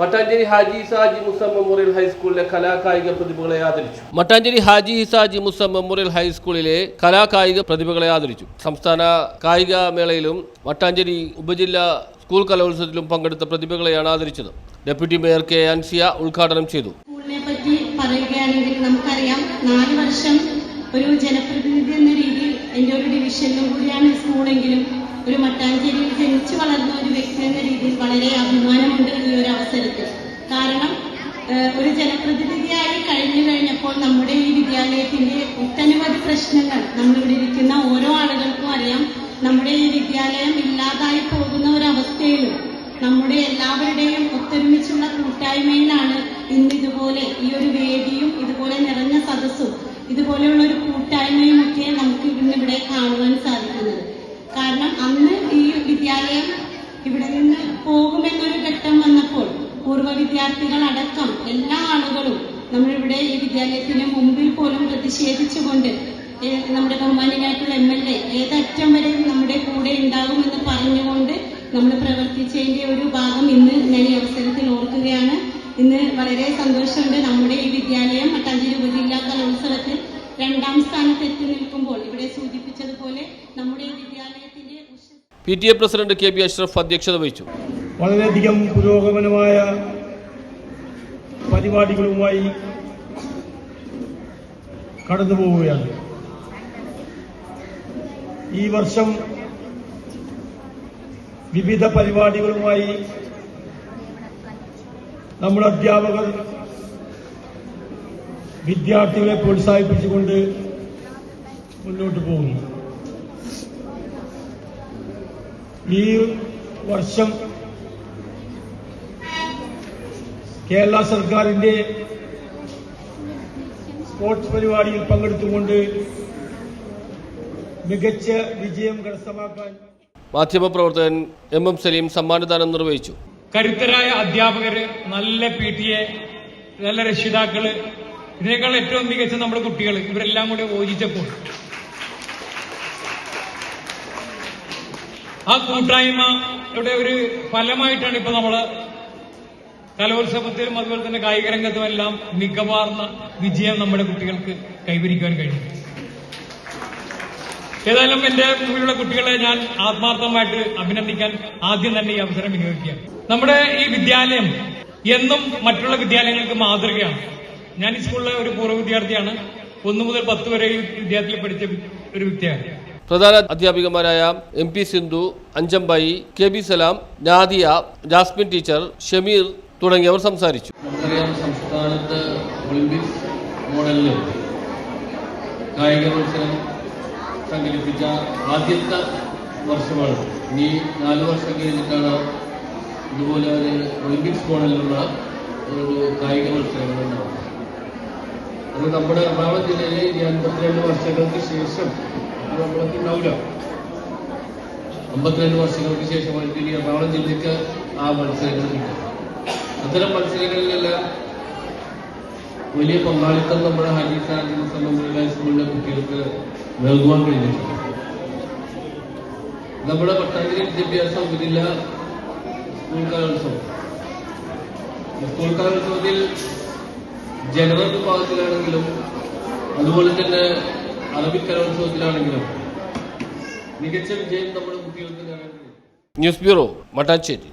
Mattancherry Haji Hisaji Musa memorial ഹൈസ്കൂളിലെ കലാകായിക പ്രതിഭകളെ ആദരിച്ചു. മട്ടാഞ്ചേരി ഹാജി ഹിസാജി മുസ മെമ്മോറിയൽ ഹൈസ്കൂളിലെ കലാകായിക പ്രതിഭകളെ ആദരിച്ചു. സംസ്ഥാന കായിക മേളയിലും മട്ടാഞ്ചേരി ഉപജില്ലാ സ്കൂൾ കലോത്സവത്തിലും പങ്കെടുത്ത പ്രതിഭകളെയാണ് ആദരിച്ചത്. ഡെപ്യൂട്ടി മേയർ കെ അൻസിയ ഉദ്ഘാടനം ചെയ്തു. സ്കൂളിനെ പറ്റി പറയുകയാണെങ്കിൽ നമുക്കറിയാം നാല് വർഷം ഒരു ജനപ്രതിനിധി എന്ന രീതിയിൽ എന്റെ ഒരു ഡിവിഷനിലും കൂടിയാണ് ഈ സ്കൂളെങ്കിലും ഒരു മട്ടാഞ്ചേരിയിൽ ജനിച്ചു വളർന്ന ഒരു വ്യക്തി എന്ന രീതിയിൽ വളരെ അഭിമാനമുണ്ട് ഈ ഒരു അവസരത്തിൽ. കാരണം ഒരു ജനപ്രതിനിധിയായി കഴിഞ്ഞു കഴിഞ്ഞപ്പോൾ നമ്മുടെ ഈ വിദ്യാലയത്തിന്റെ ഒട്ടനവധി പ്രശ്നങ്ങൾ നമ്മളിവിടെ ഇരിക്കുന്ന ഓരോ ആളുകൾക്കും അറിയാം. നമ്മുടെ ഈ വിദ്യാലയം ഇല്ലാതായി പോകുന്ന ഒരു അവസ്ഥയിലും നമ്മുടെ എല്ലാവരുടെയും ഒത്തൊരുമിച്ചുള്ള കൂട്ടായ്മയിലാണ് ഇന്ന് ഇതുപോലെ ഈ ഒരു വേദിയും ഇതുപോലെ നിറഞ്ഞ സദസ്സും ഇതുപോലെയുള്ള ഒരു കൂട്ടായ്മയും ഒക്കെ നമുക്ക് ഇന്ന് ഇവിടെ കാണുവാൻ സാധിക്കുന്നത് കാരണം അന്ന് ഈ വിദ്യാലയം ഇവിടെ നിന്ന് പോകുമെന്നൊരു ഘട്ടം വന്നപ്പോൾ പൂർവ വിദ്യാർത്ഥികൾ അടക്കം എല്ലാ ആളുകളും നമ്മളിവിടെ ഈ വിദ്യാലയത്തിന് മുമ്പിൽ പോലും പ്രതിഷേധിച്ചുകൊണ്ട് നമ്മുടെ ബഹുമാനിയായിട്ടുള്ള എം എൽ എ ഏതറ്റം വരെ നമ്മുടെ കൂടെ ഉണ്ടാകുമെന്ന് പറഞ്ഞുകൊണ്ട് നമ്മൾ പ്രവർത്തിച്ചതിന്റെ ഒരു ഭാഗം ഇന്ന് ഞാൻ ഈ അവസരത്തിൽ ഓർക്കുകയാണ്. ഇന്ന് വളരെ സന്തോഷമുണ്ട് നമ്മുടെ ഈ വിദ്യാലയം മട്ടാഞ്ചേരി ഉപജില്ലാ കലോത്സവത്തിൽ രണ്ടാം സ്ഥാനത്ത് എത്തി നിൽക്കുമ്പോൾ ഇവിടെ സൂചിപ്പിച്ചതുപോലെ നമ്മുടെ വിദ്യാലയത്തിന്റെ P T A president K B Ashraf അധ്യക്ഷത വഹിച്ചു. വളരെയധികം പുരോഗമനമായ പരിപാടികളുമായി കടന്നുപോവുകയാണ് ഈ വർഷം വിവിധ പരിപാടികളുമായി നമ്മുടെ അധ്യാപകർ വിദ്യാർത്ഥികളെ പ്രോത്സാഹിപ്പിച്ചുകൊണ്ട് മുന്നോട്ട് പോകുന്നു. ഈ വർഷം കേരള സർക്കാരിന്റെ സ്പോർട്സ് പരിപാടിയിൽ പങ്കെടുത്തുകൊണ്ട് മികച്ച വിജയം കരസ്ഥമാക്കാൻ മാധ്യമപ്രവർത്തകൻ എം എം സലീം സമ്മാനദാനം നിർവഹിച്ചു. കരുത്തരായ അധ്യാപകര് നല്ല പി ടി എ നല്ല രക്ഷിതാക്കൾ ഇതിനേക്കാൾ ഏറ്റവും മികച്ച നമ്മുടെ കുട്ടികൾ ഇവരെല്ലാം കൂടെ യോജിച്ചപ്പോൾ. ആ കൂട്ടായ്മയുടെ ഒരു ഫലമായിട്ടാണ് ഇപ്പൊ നമ്മൾ കലോത്സവത്തിലും അതുപോലെ തന്നെ കായിക രംഗത്തും എല്ലാം മികവാർന്ന വിജയം നമ്മുടെ കുട്ടികൾക്ക് കൈവരിക്കുവാൻ കഴിഞ്ഞു. ഏതായാലും എന്റെ മുമ്പിലുള്ള കുട്ടികളെ ഞാൻ ആത്മാർത്ഥമായിട്ട് അഭിനന്ദിക്കാൻ ആദ്യം തന്നെ ഈ അവസരം വിനിയോഗിക്കുക നമ്മുടെ ഈ വിദ്യാലയം എന്നും മറ്റുള്ള വിദ്യാലയങ്ങൾക്ക് മാതൃകയാണ്. ഞാൻ ഈ സ്കൂളിലെ ഒരു പൂർവ വിദ്യാർത്ഥിയാണ്. ഒന്നു മുതൽ പത്ത് വരെ ഈ പഠിച്ച ഒരു വ്യക്തിയാണ് പ്രധാന അധ്യാപികമാരായ M P Sindhu അഞ്ചമ്പായി K B Salam Nadia Jasmine teacher Shameer തുടങ്ങിയവർ സംസാരിച്ചു. നമുക്കറിയാം സംസ്ഥാനത്ത് ഒളിമ്പിക്സ് മോഡലിൽ കായിക മത്സരം സംഘടിപ്പിച്ച ആദ്യത്തെ വർഷമാണ്. ഇനി നാല് വർഷം കഴിഞ്ഞിട്ടാണ് ഇതുപോലെ ഒരു ഒളിമ്പിക്സ് മോഡലിലുള്ള ഒരു കായിക ഉണ്ടാവുന്നത് അത് നമ്മുടെ എറണാകുളം ജില്ലയിലെ ഇനി അൻപത്തിരണ്ട് വർഷങ്ങൾക്ക് ശേഷം അത് നമ്മളൊക്കെ ഉണ്ടാവില്ല അമ്പത്തിരണ്ട് വർഷങ്ങൾക്ക് ശേഷമായിട്ട് ഇനി എറണാകുളം ജില്ലയ്ക്ക് ആ മത്സരങ്ങൾ കിട്ടും. അത്തരം മത്സരങ്ങളിലെല്ലാം വലിയ പങ്കാളിത്തം നമ്മുടെ ഹരീഷ് സാഹിത്യ സംബന്ധിച്ച സ്കൂളിലെ കുട്ടികൾക്ക് നൽകുവാൻ കഴിഞ്ഞിട്ടുണ്ട്. നമ്മുടെ പട്ടാഞ്ചേരി വിദ്യാഭ്യാസ ഉപജില്ല സ്കൂൾ കലോത്സവം സ്കൂൾ കലോത്സവത്തിൽ ജനറൽ വിഭാഗത്തിലാണെങ്കിലും അതുപോലെ തന്നെ അറബിക് കലോത്സവത്തിലാണെങ്കിലും മികച്ച വിജയം നമ്മുടെ കുട്ടികൾക്ക് ന്യൂസ് ബ്യൂറോ മട്ടാഞ്ചേരി.